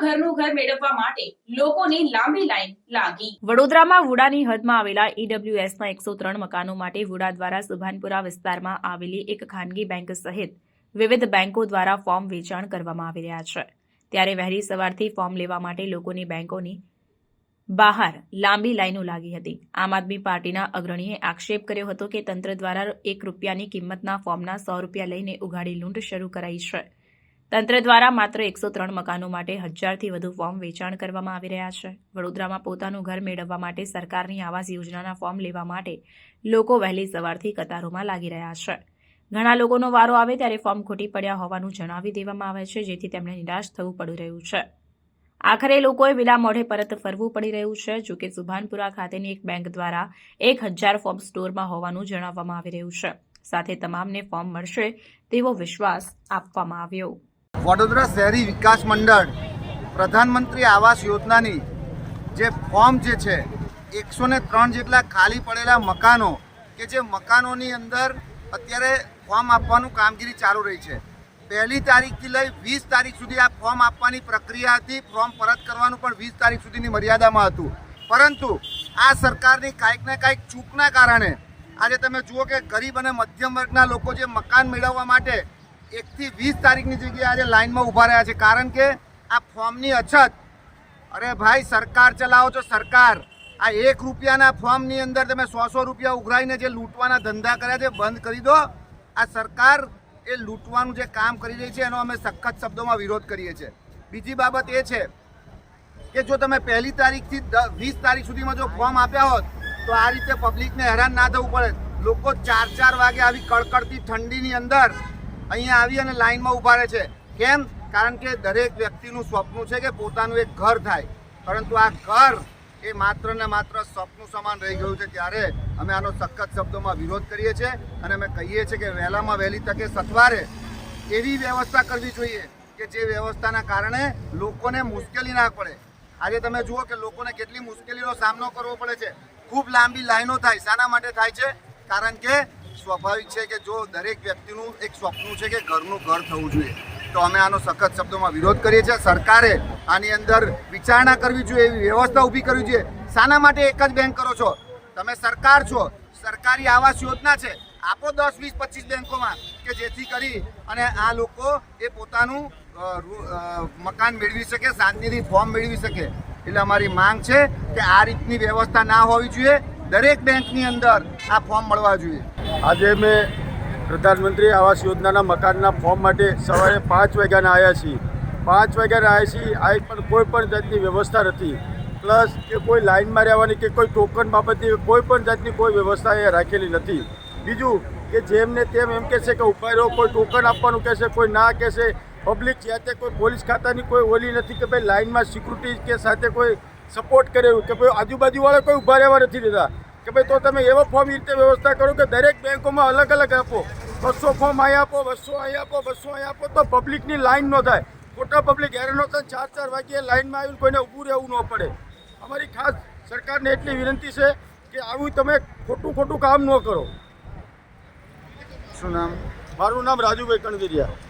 ઘરનું ઘર મેળવવા માટે લોકોની લાંબી લાઈન લાગી. વડોદરામાં વુડાની હદમાં આવેલા ઈડબ્લ્યુએસના એકસો ત્રણ મકાનો માટે વુડા દ્વારા સુભાનપુરા વિસ્તારમાં આવેલી એક ખાનગી બેંક સહિત વિવિધ બેંકો દ્વારા ફોર્મ વેચાણ કરવામાં આવી રહ્યા છે. ત્યારે વહેલી સવારથી ફોર્મ લેવા માટે લોકોની બેંકોની બહાર લાંબી લાઈનો લાગી હતી. આમ આદમી પાર્ટીના અગ્રણીએ આક્ષેપ કર્યો હતો કે તંત્ર દ્વારા એક રૂપિયાની કિંમતના ફોર્મના સો રૂપિયા લઈને ઉઘાડી લૂંટ શરૂ કરાઈ છે. તંત્ર દ્વારા માત્ર એકસો ત્રણ મકાનો માટે હજારથી વધુ ફોર્મ વેચાણ કરવામાં આવી રહ્યા છે. વડોદરામાં પોતાનું ઘર મેળવવા માટે સરકારની આવાસ યોજનાના ફોર્મ લેવા માટે લોકો વહેલી સવારથી કતારોમાં લાગી રહ્યા છે. ઘણા લોકોનો વારો આવે ત્યારે ફોર્મ ખોટી પડ્યા હોવાનું જણાવી દેવામાં આવે છે, જેથી તેમણે નિરાશ થવું પડી રહ્યું છે. આખરે લોકોએ વિલા મોઢે પરત ફરવું પડી રહ્યું છે જોકે સુભાનપુરા ખાતેની એક બેંક દ્વારા એક હજાર ફોર્મ સ્ટોરમાં હોવાનું જણાવવામાં આવી રહ્યું છે. સાથે તમામને ફોર્મ મળશે તેવો વિશ્વાસ આપવામાં આવ્યો. વડોદરા શહેરી વિકાસ મંડળ પ્રધાનમંત્રી આવાસ યોજનાની જે ફોર્મ જે છે, એકસો ને ત્રણ જેટલા ખાલી પડેલા મકાનો કે જે મકાનોની અંદર અત્યારે ફોર્મ આપવાનું કામગીરી ચાલુ રહી છે. પહેલી તારીખથી લઈ વીસ તારીખ સુધી આ ફોર્મ આપવાની પ્રક્રિયા હતી. ફોર્મ પરત કરવાનું પણ વીસ તારીખ સુધીની મર્યાદામાં હતું. પરંતુ આ સરકારની કાંઈક ને કાંઈક ચૂકના કારણે આજે તમે જુઓ કે ગરીબ અને મધ્યમ વર્ગના લોકો જે મકાન મેળવવા માટે એકથી વીસ તારીખની જગ્યાએ આજે લાઇનમાં ઊભા રહ્યા છે. કારણ કે આ ફોર્મની અછત. અરે ભાઈ, સરકાર ચલાવો છો, સરકાર. આ એક રૂપિયાના ફોર્મની અંદર તમે સો સો રૂપિયા ઉઘરાઈને જે લૂંટવાના ધંધા કર્યા છે, બંધ કરી દો. આ સરકાર એ લૂંટવાનું જે કામ કરી રહી છે, એનો અમે સખત શબ્દોમાં વિરોધ કરીએ છીએ. બીજી બાબત એ છે કે જો તમે પહેલી તારીખથી વીસ તારીખ સુધીમાં જો ફોર્મ આપ્યા હોત, તો આ રીતે પબ્લિકને હેરાન ના થવું પડે. લોકો ચાર ચાર વાગે આવી કડકડતી ઠંડીની અંદર અહીંયા આવી અને લાઈનમાં ઊભા રહે છે. કેમ? કારણ કે દરેક વ્યક્તિનું સ્વપ્ન છે કે પોતાનું એક ઘર થાય. પરંતુ આ ઘર એ માત્ર ને માત્ર સ્વપ્ન સમાન રહી ગયું છે ત્યારે અમે આનો સખત શબ્દોમાં વિરોધ કરીએ છીએ અને અમે કહીએ છીએ કે વહેલામાં વહેલી તકે સથવારે એવી વ્યવસ્થા કરવી જોઈએ કે જે વ્યવસ્થાના કારણે લોકોને મુશ્કેલી ના પડે. આજે તમે જુઓ કે લોકોને કેટલી મુશ્કેલીનો સામનો કરવો પડે છે. ખૂબ લાંબી લાઈનો થાય. શાના માટે થાય છે? કારણ કે સ્વાભાવિક છે કે જો દરેક વ્યક્તિનું એક સ્વપ્ન છે કે ઘરનું ઘર થવું જોઈએ, તો અમે આનો સખત શબ્દોમાં વિરોધ કરીએ છીએ. સરકારે આની અંદર વિચારણા કરવી જોઈએ, એવી વ્યવસ્થા ઊભી કરવી જોઈએ. શાના માટે એક જ બેંક કરો છો. તમે સરકાર છો, સરકારી આવાસ યોજના છે. આપો દસ, વીસ, પચીસ બેંકોમાં કે જેથી કરી અને આ લોકો એ પોતાનું મકાન મેળવી શકે શાંતિથી ફોર્મ મેળવી શકે. એટલે અમારી માંગ છે કે આ રીતની વ્યવસ્થા ના હોવી જોઈએ. દરેક બેંકની અંદર આ ફોર્મ મળવા જોઈએ. આજે મેં પ્રધાનમંત્રી આવાસ યોજનાના મકાનના ફોર્મ માટે સવારે પાંચ વાગ્યાના આવ્યા છીએ. પાંચ વાગ્યાના આવ્યા છીએ, આ પણ કોઈ પણ જાતની વ્યવસ્થા નથી. પ્લસ કે કોઈ લાઇનમાં રહેવાની કે કોઈ ટોકન બાબતની કોઈ પણ જાતની કોઈ વ્યવસ્થા એ રાખેલી નથી. બીજું કે જેમને તેમ એમ કહેશે કે ઊભા રહો, કોઈ ટોકન આપવાનું કહેશે, કોઈ ના કહેશે. પબ્લિક જ્યાં કોઈ પોલીસ ખાતાની કોઈ ઓલી નથી કે ભાઈ લાઇનમાં સિક્યુરિટી કે સાથે કોઈ સપોર્ટ કરે કે ભાઈ આજુબાજુવાળા કોઈ ઊભા રહેવા નથી દેતા. કે ભાઈ તો તમે એવો ફોર્મ એ રીતે વ્યવસ્થા કરો કે દરેક બેંકોમાં અલગ અલગ આપો. બસો ફોર્મ અહીં આપો બસો અહીં આપો બસો અહીં આપો તો પબ્લિકની લાઈન ન થાય. ખોટા પબ્લિક હેરાન ન થાય ચાર ચાર વાગ્યે લાઈનમાં આવીને કોઈને ઊભું રહેવું ન પડે. અમારી ખાસ સરકારને એટલી વિનંતી છે કે આવું તમે ખોટું ખોટું કામ ન કરો. શું નામ? મારું નામ રાજુભાઈ કણગીરિયા.